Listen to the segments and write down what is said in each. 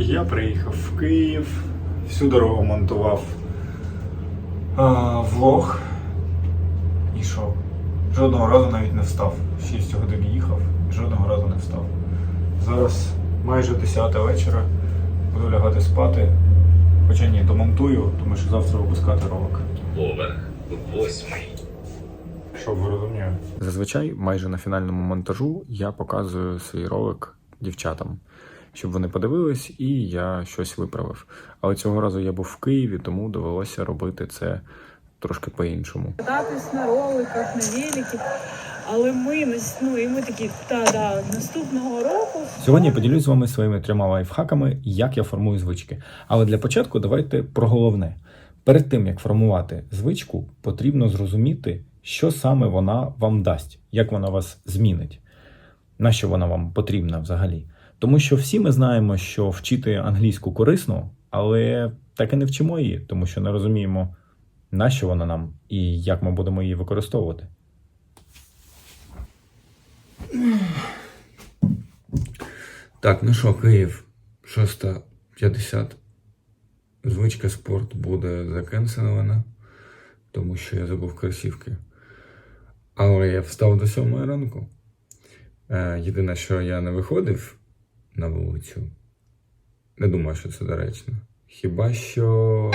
Я приїхав в Київ, всю дорогу монтував а, влог. І що? Жодного разу навіть не встав. 6 годин їхав і жодного разу не встав. Зараз майже 10 вечора. Буду лягати спати. Хоча ні, домонтую, тому що завтра випускати ролик. Поверх восьмий. Щоб ви розуміли. Зазвичай, майже на фінальному монтажу, я показую свій ролик дівчатам, щоб вони подивились і я щось виправив. Але цього разу я був в Києві, тому довелося робити це трошки по-іншому. кататись на роликах, на великі. Але ми ну, і ми такі, та да, наступного року Сьогодні я поділюсь з вами своїми трьома лайфхаками, як я формую звички. Але для початку давайте про головне. Перед тим як формувати звичку, потрібно зрозуміти, що саме вона вам дасть, як вона вас змінить, на що вона вам потрібна взагалі. Тому що всі ми знаємо, що вчити англійську корисно, але так і не вчимо її, тому що не розуміємо, на що вона нам і як ми будемо її використовувати. Так, ну що, Київ, 6.50. Звичка спорт буде закенселена, тому що я забув кросівки. Але я встав до 7 ранку. Е, єдине, що я не виходив на вулицю. Не думаю, що це доречно. Хіба що.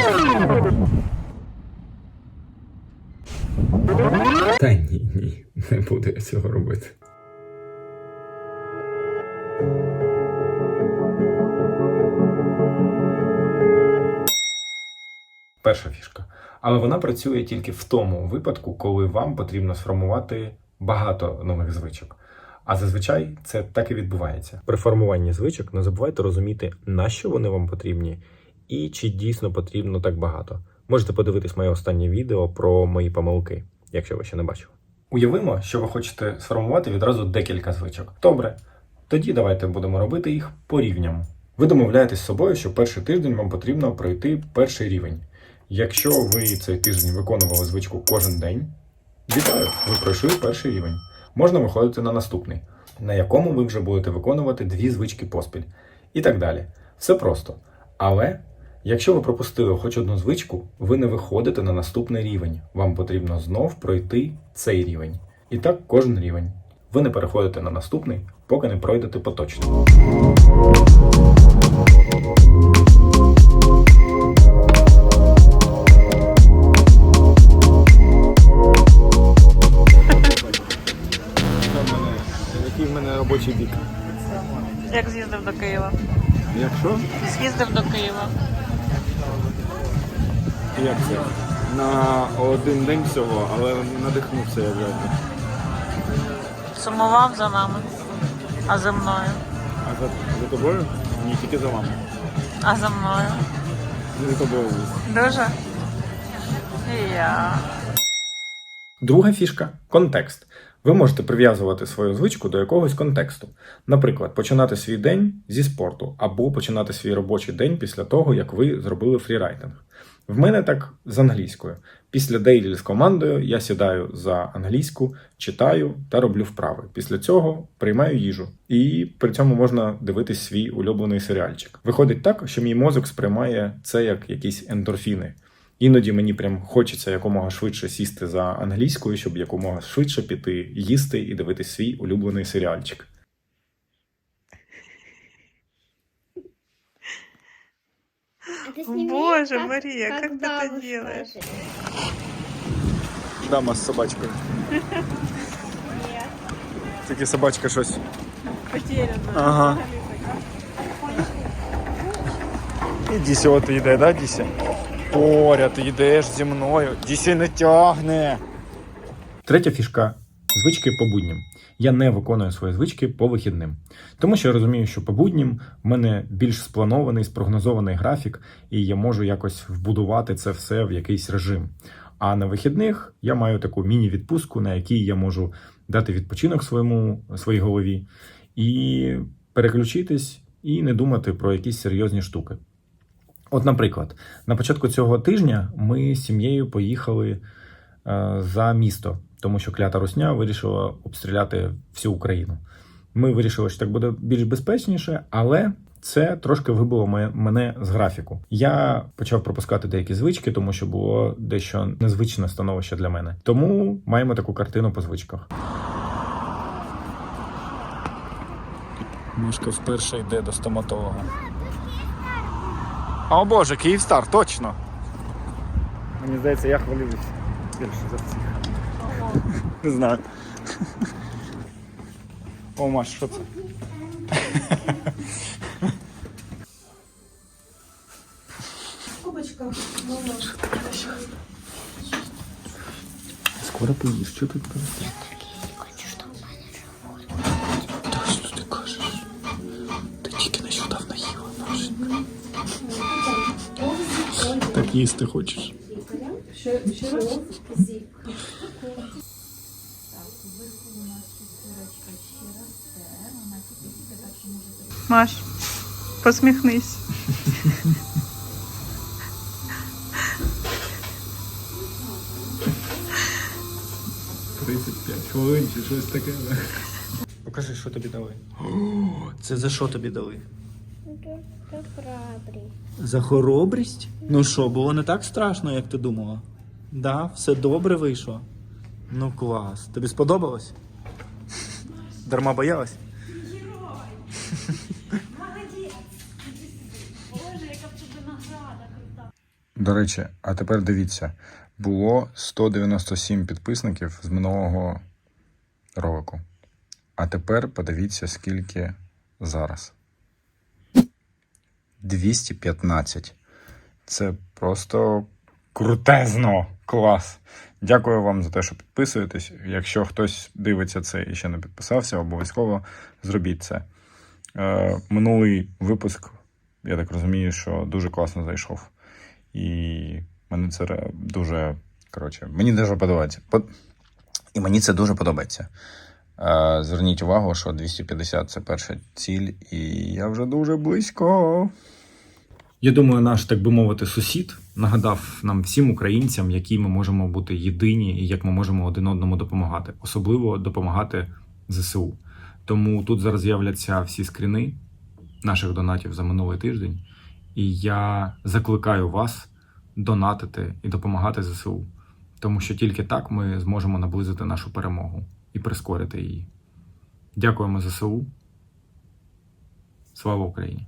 Та ні, ні, не буду я цього робити. Перша фішка. Але вона працює тільки в тому випадку, коли вам потрібно сформувати багато нових звичок. А зазвичай це так і відбувається. При формуванні звичок не забувайте розуміти, на що вони вам потрібні, і чи дійсно потрібно так багато. Можете подивитись моє останнє відео про мої помилки, якщо ви ще не бачили. Уявимо, що ви хочете сформувати відразу декілька звичок. Добре, тоді давайте будемо робити їх по рівням. Ви домовляєтесь з собою, що перший тиждень вам потрібно пройти перший рівень. Якщо ви цей тиждень виконували звичку кожен день, вітаю, ви пройшли перший рівень. Можна виходити на наступний, на якому ви вже будете виконувати дві звички поспіль. І так далі. Все просто. Але якщо ви пропустили хоч одну звичку, ви не виходите на наступний рівень. Вам потрібно знов пройти цей рівень. І так кожен рівень. Ви не переходите на наступний, поки не пройдете поточно. До Києва. Якщо? З'їздив до Києва. Як це? На один день всього, але надихнувся я вже. Сумував за нами. А за мною. А за, за тобою? Ні, тільки за вами. А за мною. За тобою. Дуже. І я. Друга фішка контекст. Ви можете прив'язувати свою звичку до якогось контексту. Наприклад, починати свій день зі спорту, або починати свій робочий день після того, як ви зробили фрірайтинг. В мене так з англійською. Після дейлі з командою я сідаю за англійську, читаю та роблю вправи. Після цього приймаю їжу, і при цьому можна дивитись свій улюблений серіальчик. Виходить так, що мій мозок сприймає це як якісь ендорфіни. Іноді мені прям хочеться якомога швидше сісти за англійською, щоб якомога швидше піти їсти і дивитись свій улюблений серіальчик. А ты сними, Боже, как- Мария, как ты это бабушка делаешь? же. Дама з собачкою. Нет. Тільки собачка щось. Потеряна. Ага. І Дісі от йде, да, Дісі? Поряд йдеш зі мною. Дісі не тягне. Третя фішка звички по будням. Я не виконую свої звички по вихідним. Тому що я розумію, що по будням в мене більш спланований, спрогнозований графік, і я можу якось вбудувати це все в якийсь режим. А на вихідних я маю таку міні-відпустку, на якій я можу дати відпочинок своєму своїй голові і переключитись і не думати про якісь серйозні штуки. От, наприклад, на початку цього тижня ми з сім'єю поїхали е, за місто, тому що клята русня вирішила обстріляти всю Україну. Ми вирішили, що так буде більш безпечніше, але це трошки вибило мене з графіку. Я почав пропускати деякі звички, тому що було дещо незвичне становище для мене. Тому маємо таку картину по звичках. Мишка вперше йде до стоматолога. О боже, Київстар, точно! Мені здається, я хвилююсь більше за всіх. Не знаю. О, Маш, що це? Скоро поїш, що тут просто? Та що ти кажеш? Ти тільки нещодавно їла, Машенька. Так їсти хочеш? Маш, посміхнись. хвилин чи щось таке. Покажи, що тобі дали. Це за що тобі дали? Це храбрий. За хоробрість? Ну що, було не так страшно, як ти думала? Да, все добре вийшло. Ну клас. Тобі сподобалось? Дарма боялась? До речі, а тепер дивіться, було 197 підписників з минулого ролику. А тепер подивіться, скільки зараз. 215. Це просто крутезно. Клас. Дякую вам за те, що підписуєтесь. Якщо хтось дивиться це і ще не підписався, обов'язково зробіть це. Е, минулий випуск, я так розумію, що дуже класно зайшов. І мене це дуже. Коротше, мені дуже подобається. І мені це дуже подобається. Е, Зверніть увагу, що 250 це перша ціль, і я вже дуже близько. Я думаю, наш, так би мовити, сусід нагадав нам всім українцям, які ми можемо бути єдині і як ми можемо один одному допомагати, особливо допомагати ЗСУ. Тому тут зараз з'являться всі скріни наших донатів за минулий тиждень. І я закликаю вас донатити і допомагати ЗСУ, тому що тільки так ми зможемо наблизити нашу перемогу і прискорити її. Дякуємо ЗСУ. Слава Україні!